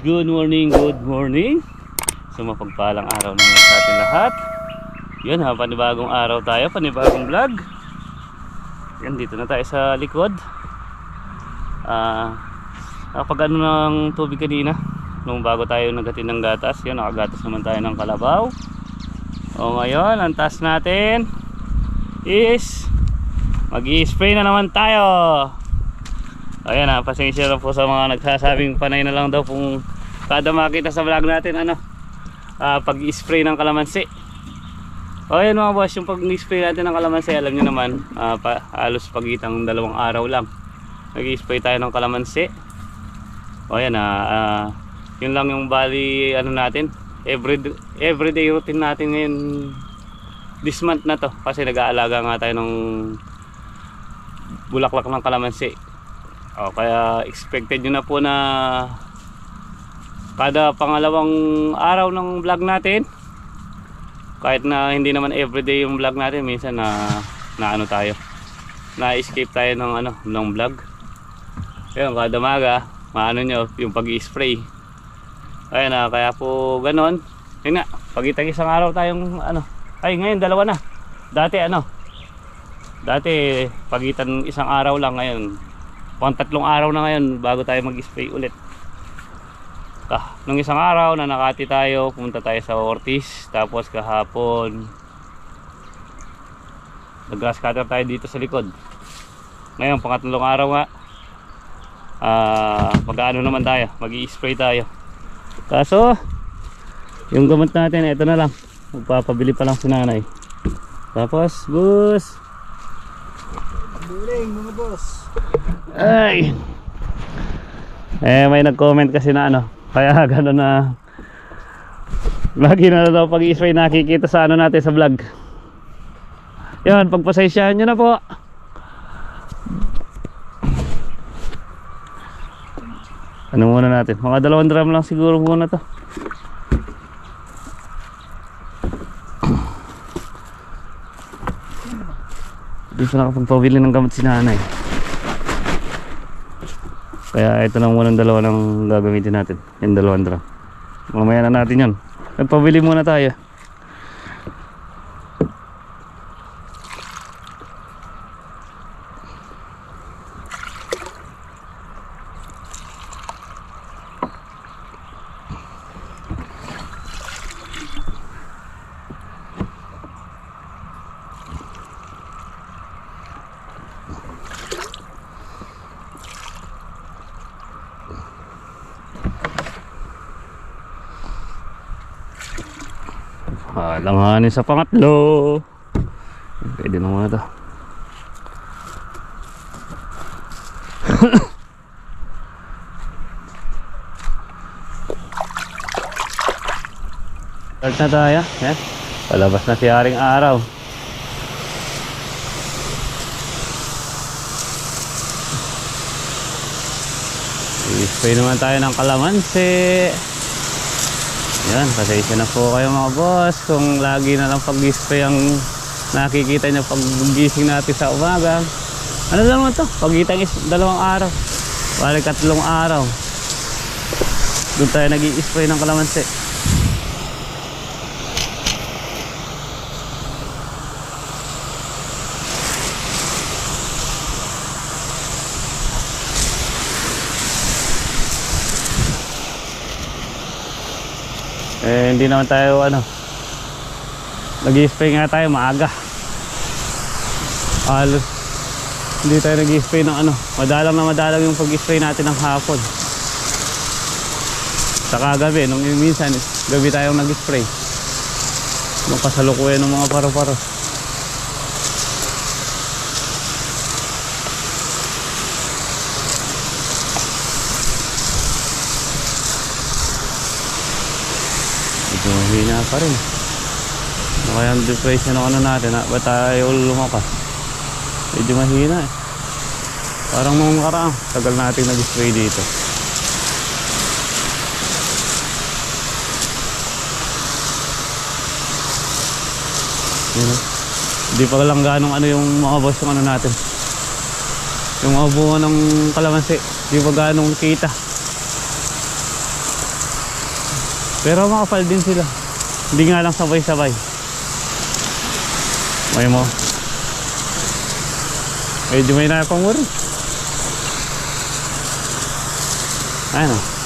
good morning, good morning. So mapagpalang araw naman sa ating lahat. Yun ha, panibagong araw tayo, panibagong vlog. Yan, dito na tayo sa likod. Ah, nakapag ano ng tubig kanina. Nung bago tayo naghatid ng gatas, yun, nakagatas naman tayo ng kalabaw. O ngayon, ang task natin is mag spray na naman tayo. Ayan ha, pasensya na po sa mga nagsasabing panay na lang daw kung kada makita sa vlog natin ano, ah, pag-spray ng kalamansi. O ayan mga boss, yung pag-spray natin ng kalamansi, alam nyo naman, ah, pa, halos pagitang dalawang araw lang. Nag-spray tayo ng kalamansi. O ayan ah, ah, yun lang yung bali ano natin, every, everyday routine natin ngayon this month na to kasi nag-aalaga nga tayo ng bulaklak ng kalamansi o, kaya expected nyo na po na kada pangalawang araw ng vlog natin kahit na hindi naman everyday yung vlog natin minsan na na ano tayo na escape tayo ng ano ng vlog. Ayun kada maga maano nyo yung pag spray ayun na kaya po ganon. Yun nga pagitang isang araw tayong ano. Ay ngayon dalawa na. Dati ano dati pagitan isang araw lang ngayon pang tatlong araw na ngayon bago tayo mag-spray ulit. Ah, nung isang araw na nakati tayo pumunta tayo sa Ortiz. Tapos kahapon nag grass cutter tayo dito sa likod. Ngayon pangatlong araw nga. Ah, mag-ano naman tayo mag-i-spray tayo. Kaso yung gamot natin ito na lang. Magpapabili pa lang si nanay. Tapos bus Morning mga boss. ay. Eh may nag-comment kasi na ano kaya gano'n na lagi na daw pag i-spray nakikita sa ano natin sa vlog. Yun pagpasensyahan nyo na po. Ano muna natin? Mga dalawang drum lang siguro muna to Hindi pa nakapagpabili ng gamot si nanay. Kaya ito na muna ang dalawa ng gagamitin natin. Yung dalawang drum. Mamaya na natin yan. Nagpabili muna tayo. Halanganin sa pangatlo. Pwede na muna to. Start na tayo. Yan. Palabas na si Aring Araw. I-spray naman tayo ng kalamansi. Yan, pasensya na po kayo mga boss kung lagi na lang pag-spray ang nakikita nyo pag gising natin sa umaga. Ano naman to? Pagitan is dalawang araw. Balik tatlong araw. Doon tayo nag spray ng kalamansi. Eh, hindi naman tayo ano nag-spray nga tayo maaga. Halos hindi tayo nag-spray ng ano madalang na madalang yung pag-spray natin ng hapon. Saka gabi nung minsan gabi tayong nag-spray. Nung kasalukuyan ng mga paro-paro medyo mahina pa rin ano kaya depression ano natin ha? ba't tayo lumakas medyo mahina eh parang nung karaan tagal natin nag-spray dito oh. hindi pa lang ganong ano yung mga boss yung ano natin yung mga bunga ng kalamansi hindi pa ganong kita Pero makapal din sila. Hindi nga lang sabay-sabay. May mo. Medyo may napang mo rin. Ano?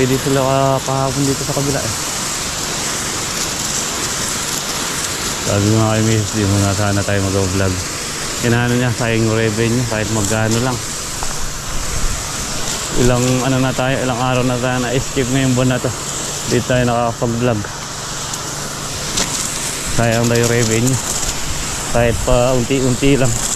Pwede, sila ka- kahapon dito sa kabila eh. Sabi nga kay di muna sana tayo mag-vlog. Inaano niya, sayang revenue kahit magkano lang. Ilang ano na tayo, ilang araw na tayo na-escape ngayong buwan na to. Di tayo nakakapag-vlog. Sayang yung revenue. Kahit pa unti-unti lang.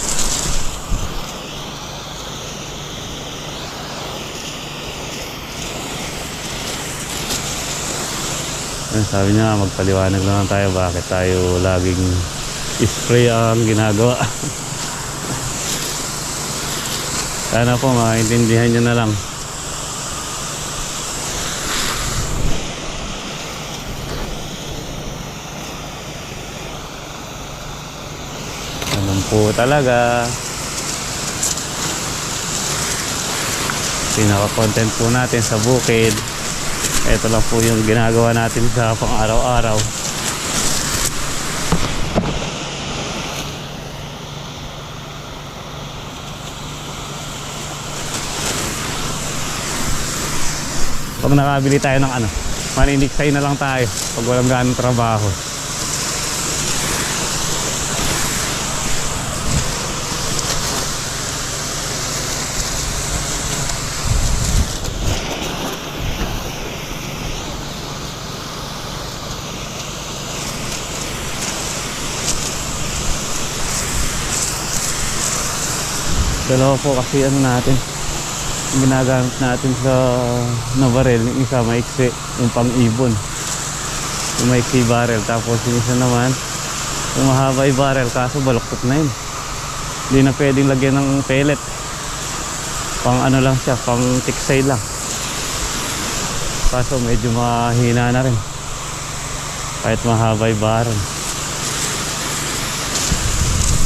Ayun, sabi niya magpaliwanag na lang tayo bakit tayo laging spray ang ginagawa. Sana po maintindihan niyo na lang. Ganun po talaga. Pinaka-content po natin sa bukid. Ito lang po yung ginagawa natin sa pang araw-araw. Pag nakabili tayo ng ano, maniniksay na lang tayo pag walang ganong trabaho. Dalawa po kasi ano natin ginagamit natin sa na barrel yung isa maiksi yung pang ibon yung maiksi barrel tapos yung isa naman yung mahaba yung barrel kaso baluktot na yun. Hindi na pwedeng lagyan ng pellet. Pang ano lang siya pang tiksay lang. Kaso medyo mahina na rin. Kahit mahaba yung barrel.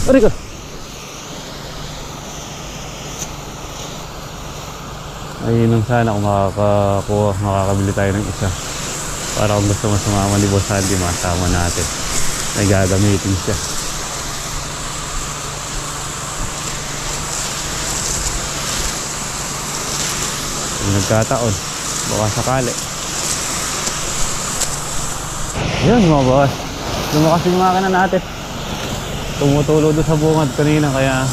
Aray Ayun sana kung makakakuha, makakabili tayo ng isa. Para kung gusto mo sumama ni Boss Andy, masama natin. May gagamitin siya. Nagkataon, baka sakali. Yun mga boss. Lumakas yung makina natin. Tumutulo doon sa bungad kanina kaya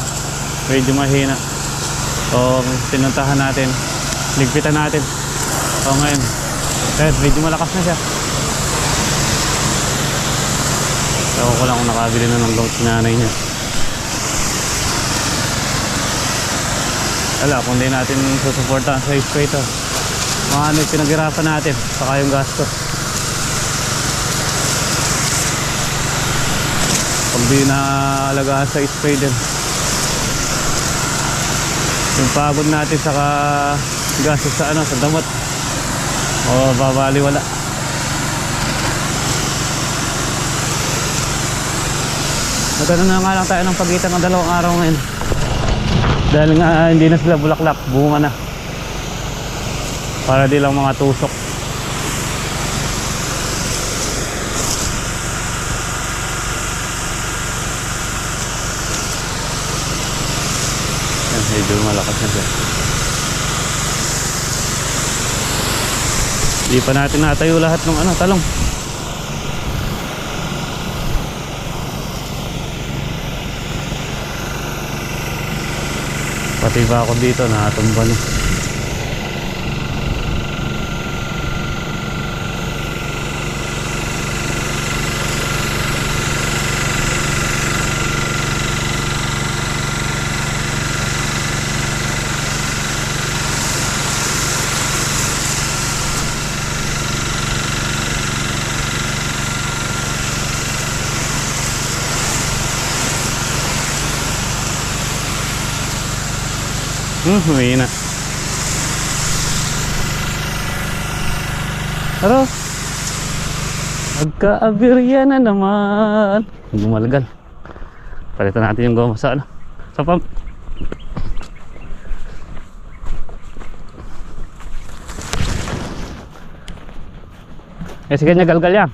medyo mahina. So, pinuntahan natin. Ligpitan natin. So, ngayon. Kahit medyo malakas na siya. Ewan ko lang kung nakabili na ng si nanay niya. Wala, kung di natin susuportahan sa spray to. Mga ano yung pinaghirapan natin. Saka yung gastos. Pag di na alagaan sa spray din yung pagod natin saka gastos sa ano sa damot. O babali wala Nagkaroon na nga lang tayo ng pagitan ng dalawang araw ngayon. Dahil nga hindi na sila bulaklak bunga na. Para di lang mga tusok Yan, medyo malakas na siya. Hindi pa natin natayo lahat ng ano, talong. Pati ba ako dito, nakatumba na. Hmm, huwi na. Pero, magka-abirya na naman. Gumalgal. Palitan natin yung goma sa ano. Sa pump. Eh, sige niya galgal yan.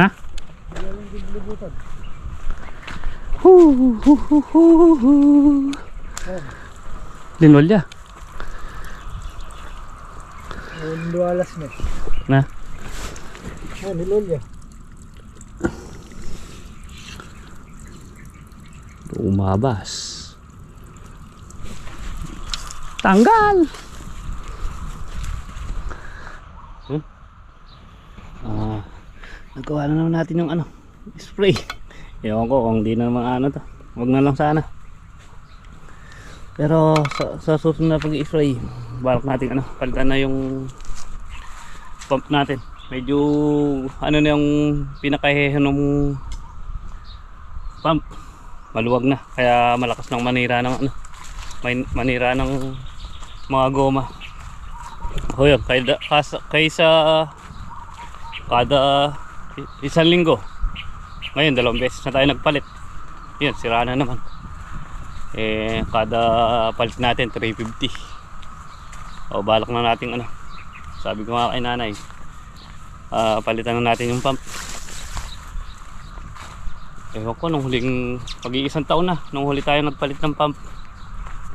Ha? Hu, hu, hu. Linolya. Luwalas na. Na. Ah, nilolya. Umabas. Tanggal. Hmm? Ah, nagawa na naman natin yung ano, spray. Ewan ko kung di na naman ano to. Wag na lang sana. Pero sa, sa susunod na pag-spray, balak natin ano, palitan na yung pump natin. Medyo ano na yung pinakahehe ng pump maluwag na kaya malakas ng manira ng ano may manira ng mga goma o yun kaysa, kaysa, kada isang linggo ngayon dalawang beses na tayo nagpalit yun sira na naman eh kada palit natin 350 o balak na natin ano sabi ko nga kay nanay ah, palitan na natin yung pump Ewan ko, nung huling pag-iisang taon na, nung huli tayo nagpalit ng pump.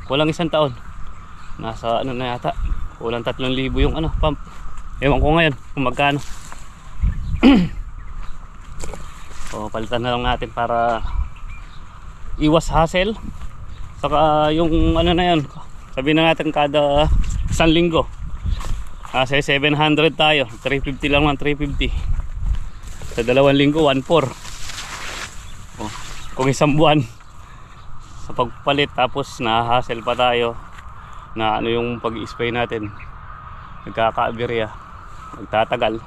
Kulang isang taon. Nasa ano na yata, kulang 3,000 yung ano, pump. Ewan ko ngayon kung magkano. So, palitan na lang natin para iwas hassle. Saka yung ano na yun, sabihin na natin kada isang linggo. Nasa 700 tayo, 350 lang ng 350. Sa dalawang linggo, 1.4 kung isang buwan. Sa pagpalit tapos na-hassle pa tayo na ano yung pag-spray natin. Nagkaka-aberya nagtatagal.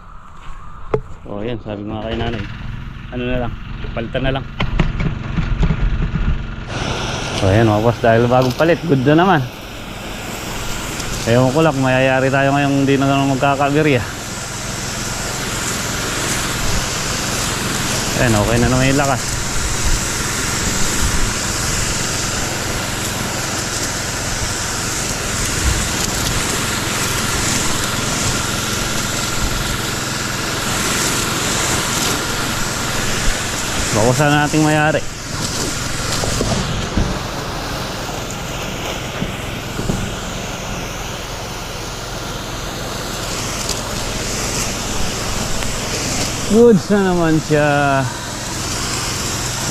O yan sabi mga kay nanay ano na lang palitan na lang. O yan mga boss dahil bagong palit good na naman. Ewan ko lang mayayari tayo ngayong hindi na naman magkaka-aberya Ayan, okay na naman yung lakas. Bawasan na nating mayari. Goods na naman siya.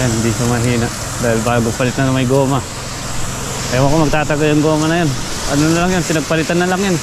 Yan, hindi siya mahina. Dahil bago palit na may goma. Ewan ko magtatagal yung goma na yan. Ano na lang yan, pinagpalitan na lang yan.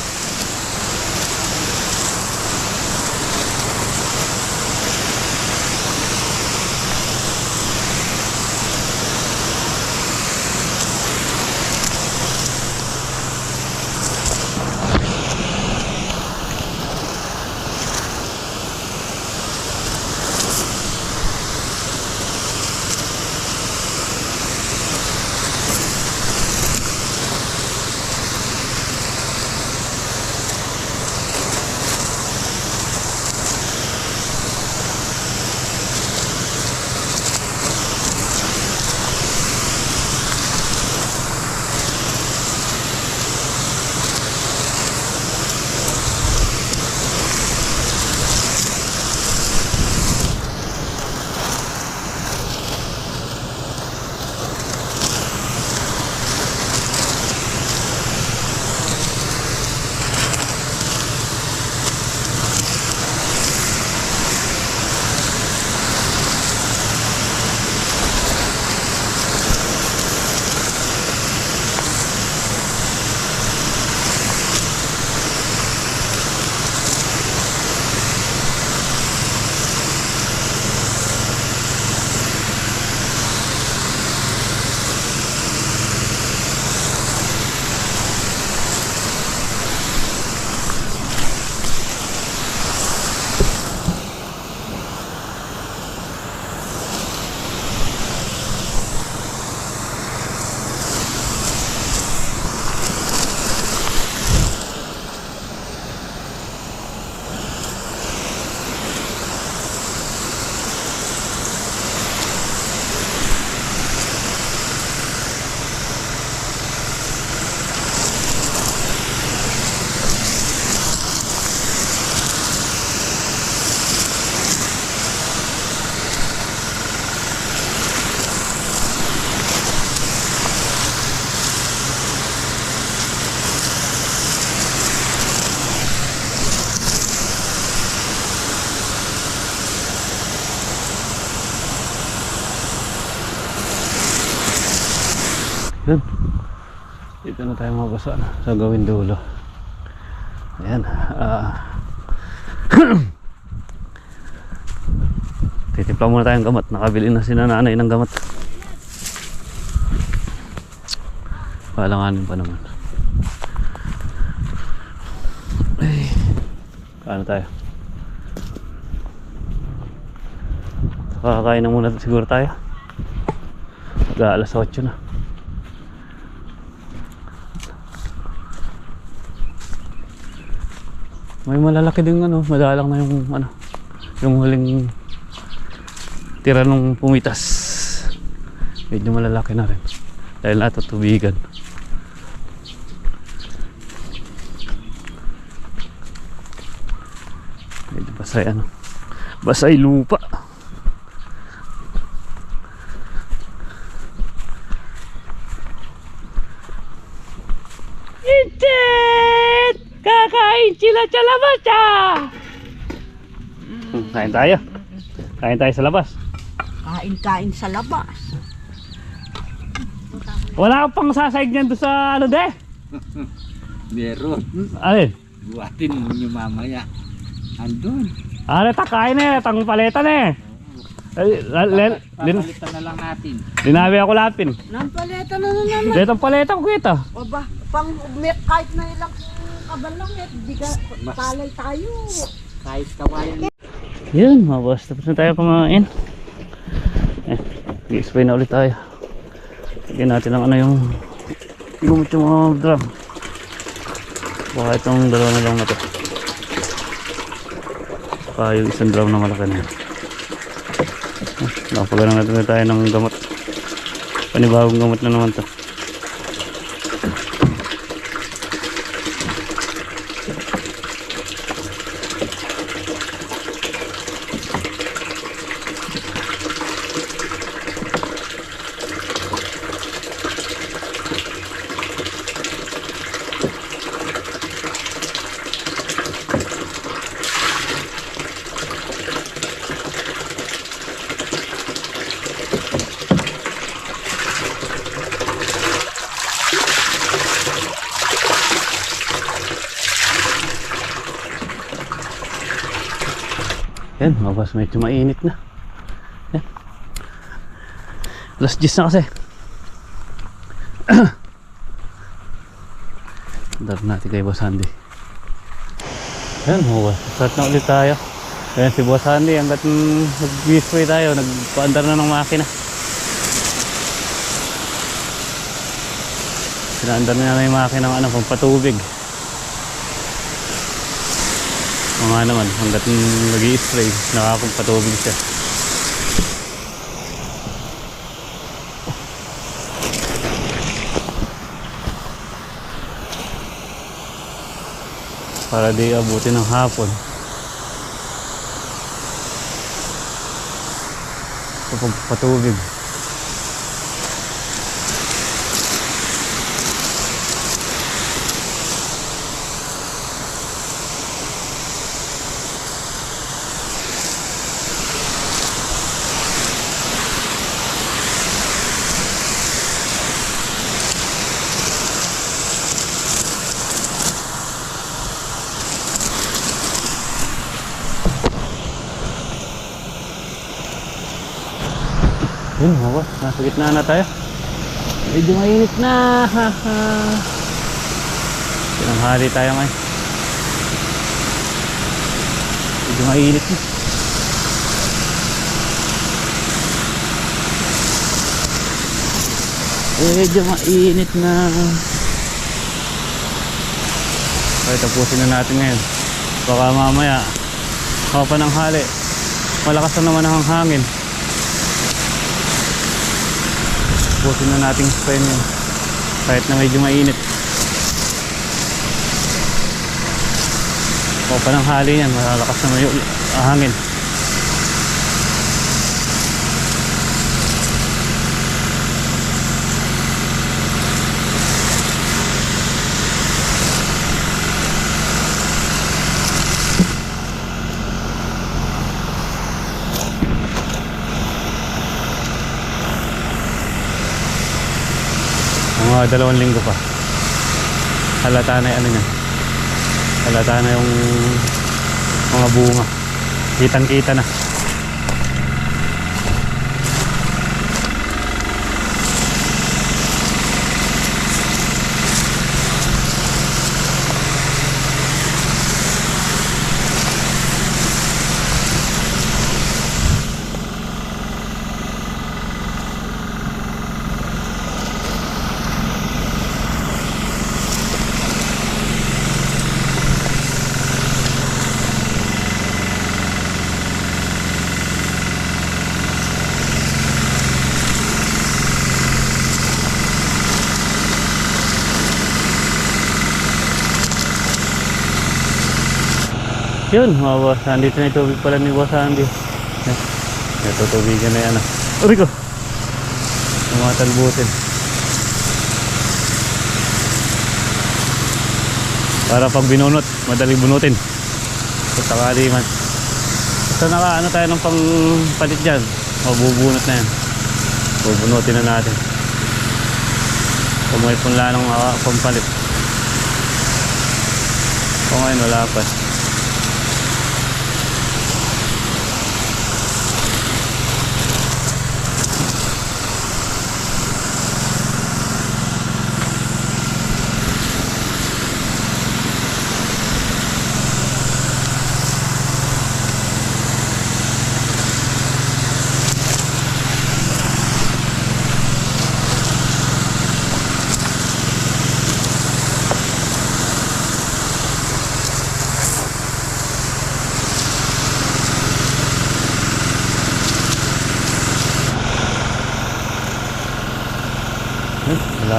Dito na tayo mabasa na sa gawin dulo. Ayan. Ah. Titimpla muna tayong gamot. Nakabili na si nanay ng gamot. Palanganin pa naman. Ay. Kaano tayo? Kakain na muna siguro tayo. Mag alas 8 na. May malalaki din ano, madalang na yung ano, yung huling tira nung pumitas. Medyo malalaki na rin. Dahil natutubigan. Medyo basay ano. Basay lupa. Intet! Kakain sila sa labas ah! Kain tayo. Kain tayo sa labas. Kain-kain sa labas. Wala ka pang sasaig niyan doon sa ano de? Meron. Alin? Buhatin mo nyo mamaya. Andun. Ano takain eh, tang paleta na eh. Ay, lal- lal- Din, Papalitan na lang natin. dinabi ako lapin. Nampaleta na na naman. Dito ang paleta ko kita. O ba, pang met kahit na ilang kabalang met, di ka palay tayo. Kahit kawayan Yun, mga boss. Tapos na tayo kumain. Eh, i-spray na ulit tayo. Lagyan natin ang ano yung gumot yung mga drum. Baka itong dalawa na lang na to. Pa yung isang drum na malaki na yun. Eh, natin na tayo ng gamot. Panibagong gamot na naman to. Boss, medyo mainit na. Yan. Alas 10 na kasi. Darap natin kay Boss Andy. Yan. Start na ulit tayo. Ayan si Boss Andy, hanggat nag-spray tayo, nagpaandar na ng makina. Pinaandar na na yung makina ng ano, pampatubig. Mga naman, hanggat nag spray nakakapagpatubig siya. Para di abutin ng hapon. Kapag patubig. Boss, nasa gitna na tayo. Medyo mainit na. Pinanghali tayo ngayon. Medyo mainit na. Medyo mainit na. Okay, tapusin na natin ngayon. Baka mamaya, ako pa ng hali. Malakas na naman ang hangin. Butin na nating spray niya. Kahit na medyo mainit. O pa ng hali yan, malalakas naman yung hangin. Mga dalawang linggo pa. Halata na yung ano niya. Halata na yung mga bunga. Kitang kita na. Yun, mga boss. Andito na yung tubig pala ni Boss Andy. Ito tubigan na yan. ah. Uri ko. Tumatalbutin. Para pag binunot, madali bunutin. Sakali man. Basta naka ano tayo ng pang palit dyan. Mabubunot na yan. Bubunutin na natin. Kung may punla ng uh, pampalit. Kung ngayon wala pa.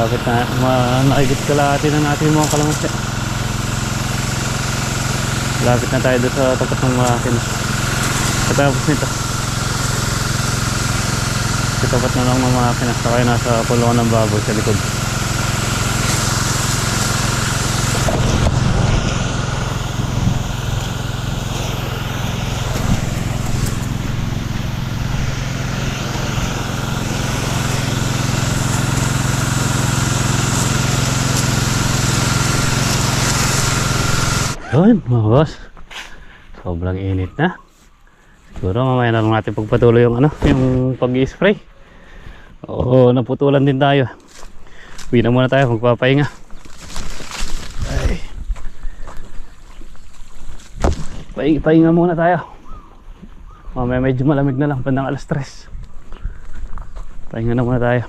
Malapit na, ma, nakigit kalahati na natin yung mga kalamansi. Malapit na tayo doon sa tapat ng makina. Katapos nito. Katapat na lang ng makina. Saka nasa pulungan ng baboy sa likod. Yun, mga boss. Sobrang init na. Siguro mamaya na lang natin pagpatuloy yung ano, yung pag-spray. Oo, naputulan din tayo. Uwi na muna tayo, magpapahinga. Ay. Pahinga, pahinga muna tayo. Mamaya medyo malamig na lang, pandang alas 3. Pahinga na muna tayo.